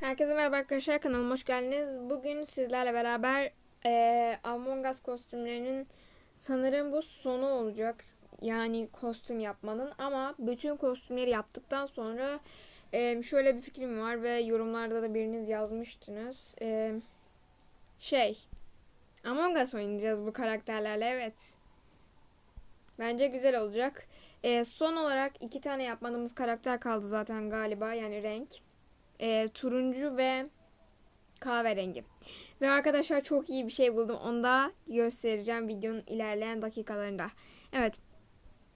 Herkese merhaba arkadaşlar kanalıma hoş geldiniz. Bugün sizlerle beraber eee Among Us kostümlerinin sanırım bu sonu olacak. Yani kostüm yapmanın ama bütün kostümleri yaptıktan sonra eee, şöyle bir fikrim var ve yorumlarda da biriniz yazmıştınız. Eee, şey Among Us oynayacağız bu karakterlerle evet. Bence güzel olacak. Eee, son olarak iki tane yapmadığımız karakter kaldı zaten galiba yani renk e, turuncu ve kahverengi. Ve arkadaşlar çok iyi bir şey buldum. Onu da göstereceğim videonun ilerleyen dakikalarında. Evet.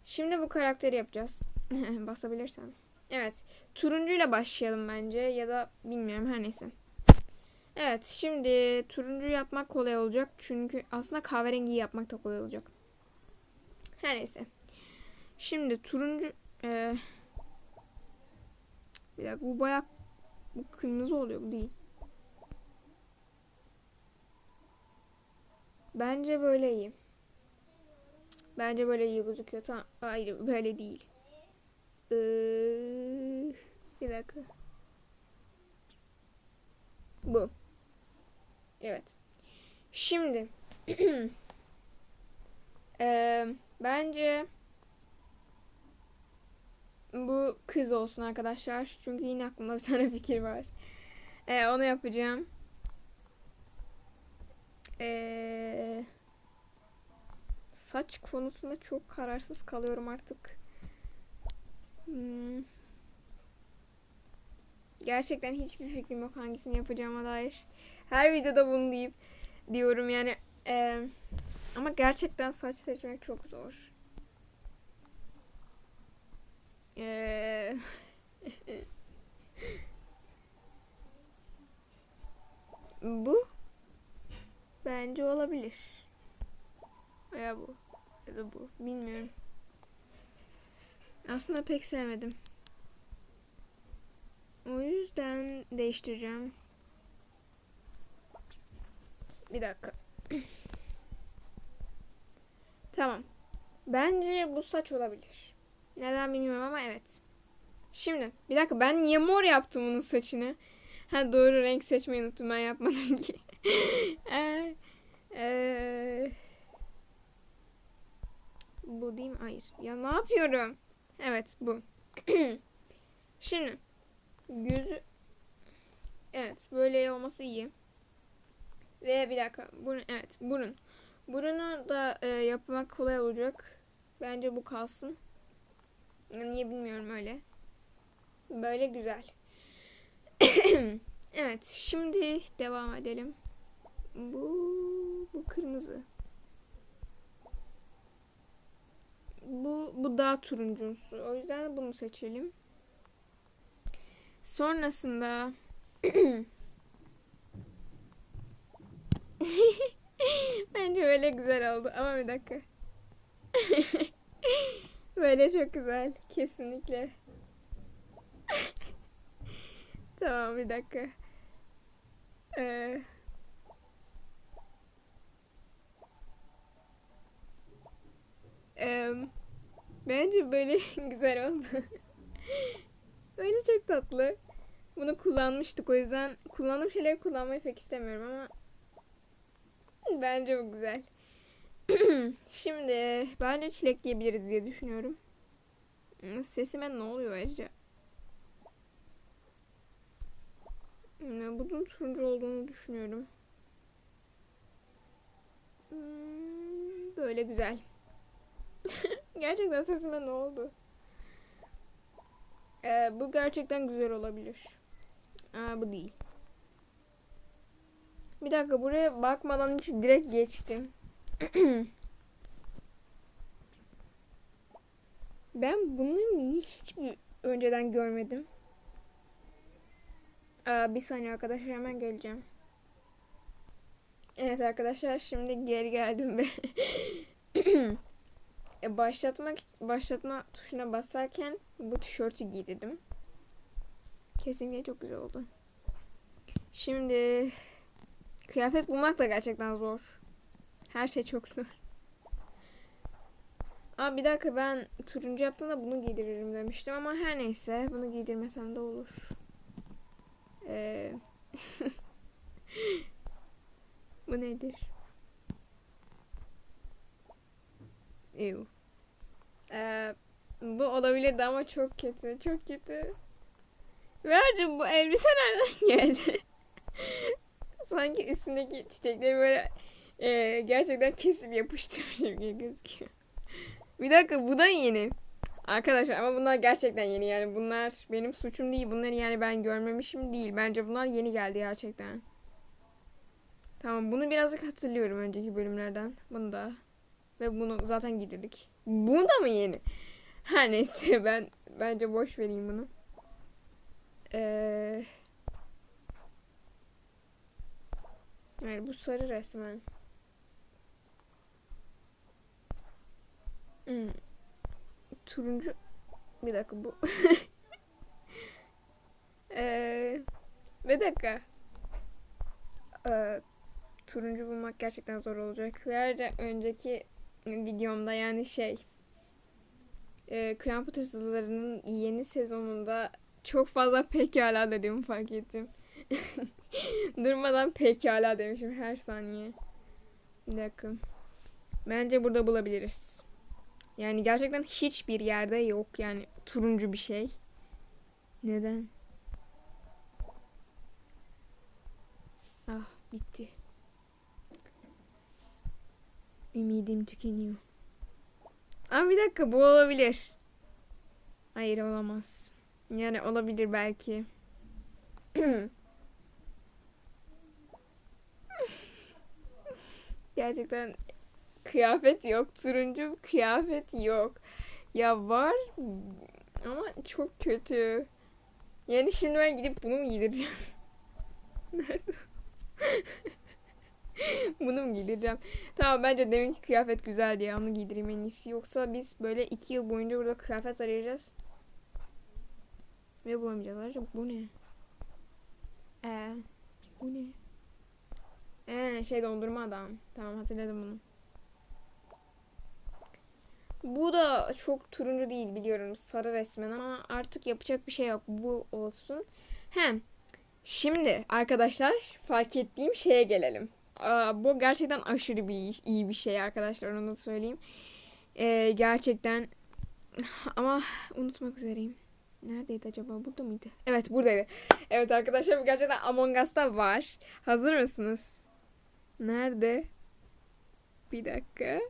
Şimdi bu karakteri yapacağız. Basabilirsem. Evet. Turuncuyla başlayalım bence. Ya da bilmiyorum her neyse. Evet. Şimdi turuncu yapmak kolay olacak. Çünkü aslında kahverengiyi yapmak da kolay olacak. Her neyse. Şimdi turuncu... e, bir dakika bu bayağı bu kırmızı oluyor bu değil. Bence böyle iyi. Bence böyle iyi gözüküyor. Tamam. Hayır böyle değil. Ee, bir dakika. Bu. Evet. Şimdi. Ee, bence bu kız olsun arkadaşlar. Çünkü yine aklımda bir tane fikir var. Ee, onu yapacağım. Ee, saç konusunda çok kararsız kalıyorum artık. Hmm. Gerçekten hiçbir fikrim yok hangisini yapacağıma dair. Her videoda bunu deyip diyorum yani. Ee, ama gerçekten saç seçmek çok zor. Ee, bu bence olabilir. Veya bu ya da bu bilmiyorum. Aslında pek sevmedim. O yüzden değiştireceğim. Bir dakika. tamam. Bence bu saç olabilir. Neden bilmiyorum ama evet. Şimdi bir dakika ben niye mor yaptım bunun saçını? Ha doğru renk seçmeyi unuttum ben yapmadım ki. Ee, ee, bu değil mi? Hayır. Ya ne yapıyorum? Evet bu. Şimdi gözü Evet böyle olması iyi. Ve bir dakika. Burun, evet burun. Burunu da e, yapmak kolay olacak. Bence bu kalsın. Niye bilmiyorum öyle. Böyle güzel. evet şimdi devam edelim. Bu bu kırmızı. Bu bu daha turuncusu. O yüzden bunu seçelim. Sonrasında Bence böyle güzel oldu ama bir dakika. Böyle çok güzel. Kesinlikle. tamam bir dakika. Ee, em, bence böyle güzel oldu. böyle çok tatlı. Bunu kullanmıştık o yüzden kullandığım şeyleri kullanmayı pek istemiyorum ama bence bu güzel. Şimdi bence çilek diyebiliriz diye düşünüyorum. Sesime ne oluyor? Hmm, Bunun turuncu olduğunu düşünüyorum. Hmm, Böyle güzel. gerçekten sesime ne oldu? Ee, bu gerçekten güzel olabilir. Aa, bu değil. Bir dakika buraya bakmadan hiç direkt geçtim. ben bunu niye hiç önceden görmedim? Aa, bir saniye arkadaşlar hemen geleceğim. Evet arkadaşlar şimdi geri geldim ve e, başlatmak başlatma tuşuna basarken bu tişörtü giydirdim. Kesinlikle çok güzel oldu. Şimdi kıyafet bulmak da gerçekten zor. Her şey çok zor. Aa bir dakika ben turuncu yaptığımda bunu giydiririm demiştim ama her neyse bunu giydirmesem de olur. Ee, Bu nedir? Ew. Ee, bu olabilirdi ama çok kötü. Çok kötü. Vercim bu elbise nereden geldi? Sanki üstündeki çiçekleri böyle e, gerçekten kesip yapıştırmış gibi gözüküyor. Bir dakika bu da yeni. Arkadaşlar ama bunlar gerçekten yeni yani bunlar benim suçum değil. Bunları yani ben görmemişim değil. Bence bunlar yeni geldi gerçekten. Tamam bunu birazcık hatırlıyorum önceki bölümlerden. Bunu da. Ve bunu zaten giydirdik. Bu da mı yeni? Her neyse ben bence boş vereyim bunu. Ee... Yani bu sarı resmen. Hmm. Turuncu. Bir dakika bu. ee, bir dakika. Ee, turuncu bulmak gerçekten zor olacak. Ayrıca önceki videomda yani şey e, Krampus hırsızlarının yeni sezonunda çok fazla pekala dediğimi fark ettim. Durmadan pekala demişim her saniye. Bir dakika. Bence burada bulabiliriz. Yani gerçekten hiçbir yerde yok yani turuncu bir şey. Neden? Ah bitti. Ümidim tükeniyor. Ama bir dakika bu olabilir. Hayır olamaz. Yani olabilir belki. Gerçekten kıyafet yok. Turuncu kıyafet yok. Ya var ama çok kötü. Yani şimdi ben gidip bunu mu giydireceğim? Nerede? bunu mu giydireceğim? Tamam bence deminki kıyafet güzel diye onu giydireyim en iyisi. Yoksa biz böyle iki yıl boyunca burada kıyafet arayacağız. Ve bulamayacağız. Ayrıca bu ne? Ee, bu ne? Ee, şey dondurma adam. Tamam hatırladım bunu. Bu da çok turuncu değil biliyorum. Sarı resmen ama artık yapacak bir şey yok. Bu olsun. Hem şimdi arkadaşlar fark ettiğim şeye gelelim. Aa, bu gerçekten aşırı bir iyi bir şey arkadaşlar onu da söyleyeyim. Ee, gerçekten ama unutmak üzereyim. Neredeydi acaba? Burada mıydı? Evet buradaydı. Evet arkadaşlar bu gerçekten Among Us'ta var. Hazır mısınız? Nerede? Bir dakika.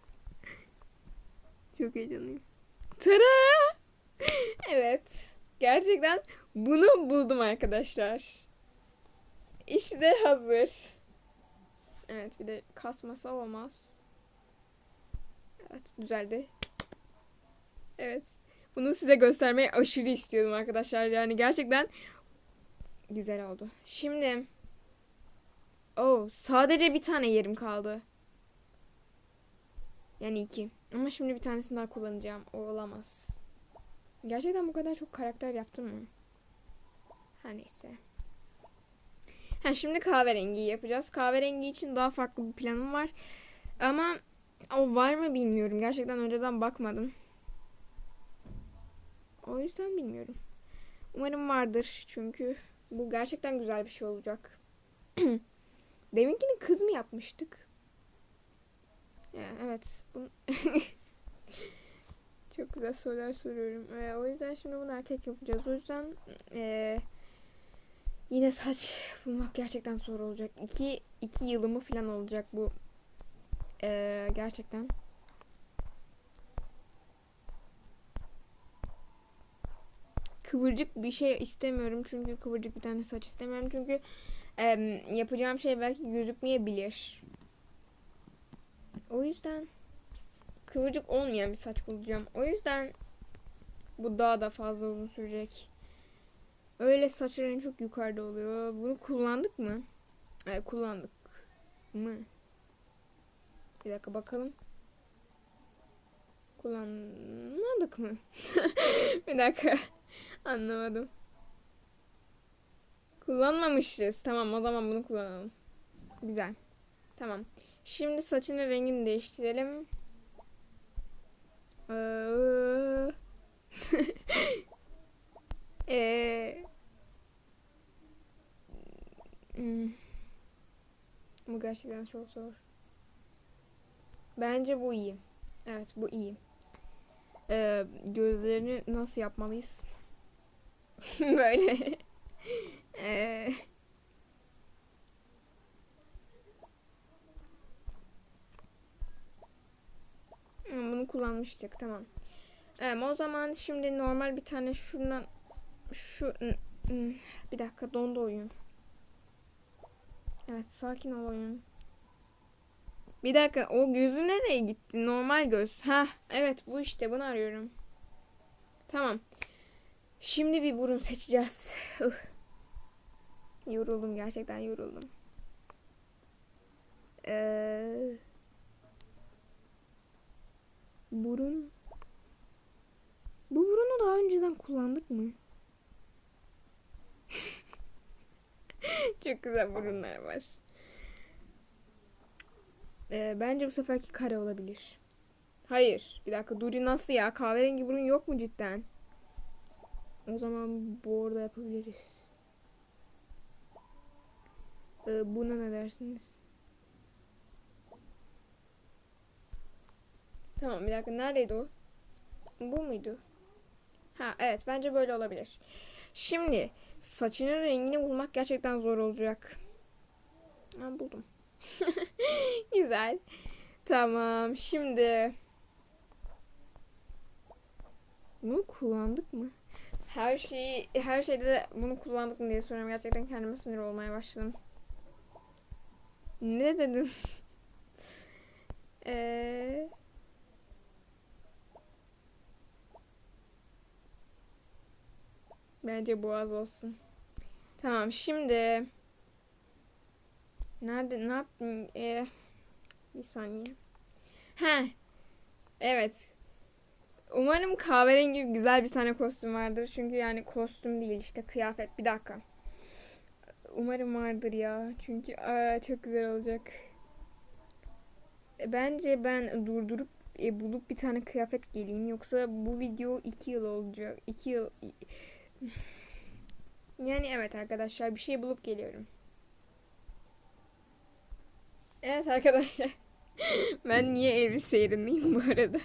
Çok heyecanlıyım. Tara! evet. Gerçekten bunu buldum arkadaşlar. İşte hazır. Evet bir de kasmasa olmaz. Evet düzeldi. Evet. Bunu size göstermeyi aşırı istiyordum arkadaşlar. Yani gerçekten güzel oldu. Şimdi Oh, sadece bir tane yerim kaldı. Yani iki. Ama şimdi bir tanesini daha kullanacağım. O olamaz. Gerçekten bu kadar çok karakter yaptım mı? Her neyse. Ha şimdi kahverengi yapacağız. Kahverengi için daha farklı bir planım var. Ama o var mı bilmiyorum. Gerçekten önceden bakmadım. O yüzden bilmiyorum. Umarım vardır çünkü bu gerçekten güzel bir şey olacak. Deminkini kız mı yapmıştık? Ya, evet. Bunu... Çok güzel sorular soruyorum. Ee, o yüzden şimdi bunu erkek yapacağız. O yüzden ee, yine saç bulmak gerçekten zor olacak. İki, iki yılımı falan olacak bu. Ee, gerçekten. Kıvırcık bir şey istemiyorum. Çünkü kıvırcık bir tane saç istemiyorum. Çünkü e, yapacağım şey belki gözükmeyebilir. O yüzden kıvırcık olmayan bir saç bulacağım. O yüzden bu daha da fazla uzun sürecek. Öyle saçların çok yukarıda oluyor. Bunu kullandık mı? Evet kullandık mı? Bir dakika bakalım. Kullanmadık mı? bir dakika. Anlamadım. Kullanmamışız. Tamam o zaman bunu kullanalım. Güzel. Tamam. Şimdi saçının rengini değiştirelim. Ee, ee, Hmm. Bu gerçekten çok zor. Bence bu iyi. Evet bu iyi. Ee, gözlerini nasıl yapmalıyız? Böyle. Ee, Bunu kullanmıştık tamam. Evet, o zaman şimdi normal bir tane şundan şu bir dakika dondu oyun. Evet sakin ol oyun. Bir dakika o gözü nereye gitti? Normal göz. Ha evet bu işte bunu arıyorum. Tamam. Şimdi bir burun seçeceğiz. Yoruldum gerçekten yoruldum. Ee, burun. Bu burunu daha önceden kullandık mı? Çok güzel burunlar var. Ee, bence bu seferki kare olabilir. Hayır. Bir dakika Duri nasıl ya? Kahverengi burun yok mu cidden? O zaman bu orada yapabiliriz. Ee, buna ne dersiniz? Tamam bir dakika neredeydi o? Bu muydu? Ha evet bence böyle olabilir. Şimdi saçının rengini bulmak gerçekten zor olacak. Ha, buldum. Güzel. Tamam. Şimdi bunu kullandık mı? Her şeyi her şeyde de bunu kullandık mı diye soruyorum. Gerçekten kendime sinir olmaya başladım. Ne dedim? Eee Bence boğaz olsun. Tamam şimdi nerede ne yaptın? Ee, bir saniye. He. Evet. Umarım kahverengi güzel bir tane kostüm vardır. Çünkü yani kostüm değil işte kıyafet. Bir dakika. Umarım vardır ya. Çünkü aa, çok güzel olacak. E, Bence ben durdurup e, bulup bir tane kıyafet geleyim. Yoksa bu video iki yıl olacak. iki yıl yani evet arkadaşlar bir şey bulup geliyorum. Evet arkadaşlar. ben niye elbise yerindeyim bu arada?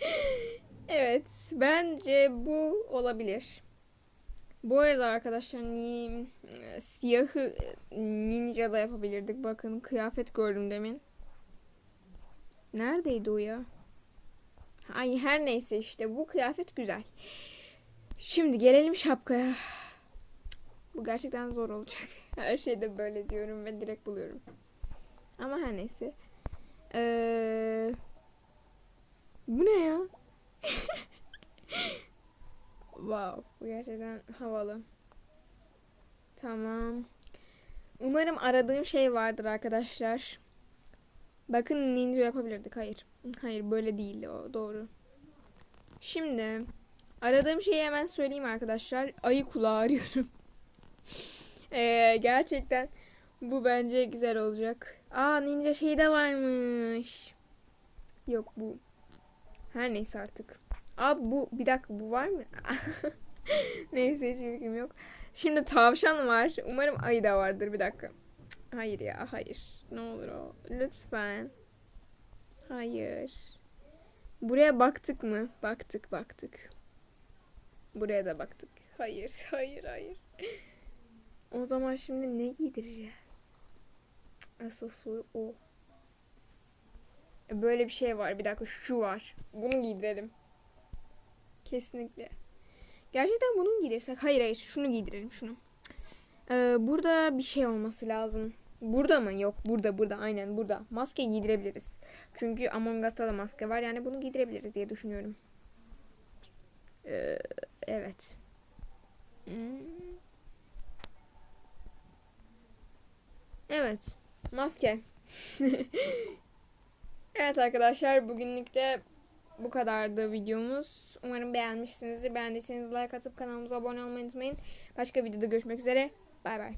evet bence bu olabilir. Bu arada arkadaşlar ni siyahı ninja da yapabilirdik. Bakın kıyafet gördüm demin. Neredeydi o ya? Ay her neyse işte bu kıyafet güzel. Şimdi gelelim şapkaya. Bu gerçekten zor olacak. Her şeyde böyle diyorum ve direkt buluyorum. Ama her neyse. Ee, bu ne ya? wow, bu gerçekten havalı. Tamam. Umarım aradığım şey vardır arkadaşlar. Bakın ninja yapabilirdik. Hayır. Hayır böyle değildi o. Doğru. Şimdi aradığım şeyi hemen söyleyeyim arkadaşlar. Ayı kulağı arıyorum. ee, gerçekten bu bence güzel olacak. Aa ninja şey de varmış. Yok bu. Her neyse artık. Aa bu bir dakika bu var mı? neyse hiçbir fikrim yok. Şimdi tavşan var. Umarım ayı da vardır bir dakika. Hayır ya hayır. Ne olur o. Lütfen. Hayır. Buraya baktık mı? Baktık baktık. Buraya da baktık. Hayır hayır hayır. O zaman şimdi ne giydireceğiz? Asıl soru o. Böyle bir şey var. Bir dakika şu var. Bunu giydirelim. Kesinlikle. Gerçekten bunu giydirsek? Hayır hayır şunu giydirelim şunu. Ee, burada bir şey olması lazım. Burada mı? Yok burada burada aynen burada. Maske giydirebiliriz. Çünkü Among Us'ta da maske var. Yani bunu giydirebiliriz diye düşünüyorum. Ee, evet. Hmm. Evet. Maske. evet arkadaşlar bugünlük de bu kadardı videomuz. Umarım beğenmişsinizdir. Beğendiyseniz like atıp kanalımıza abone olmayı unutmayın. Başka videoda görüşmek üzere. Bay bay.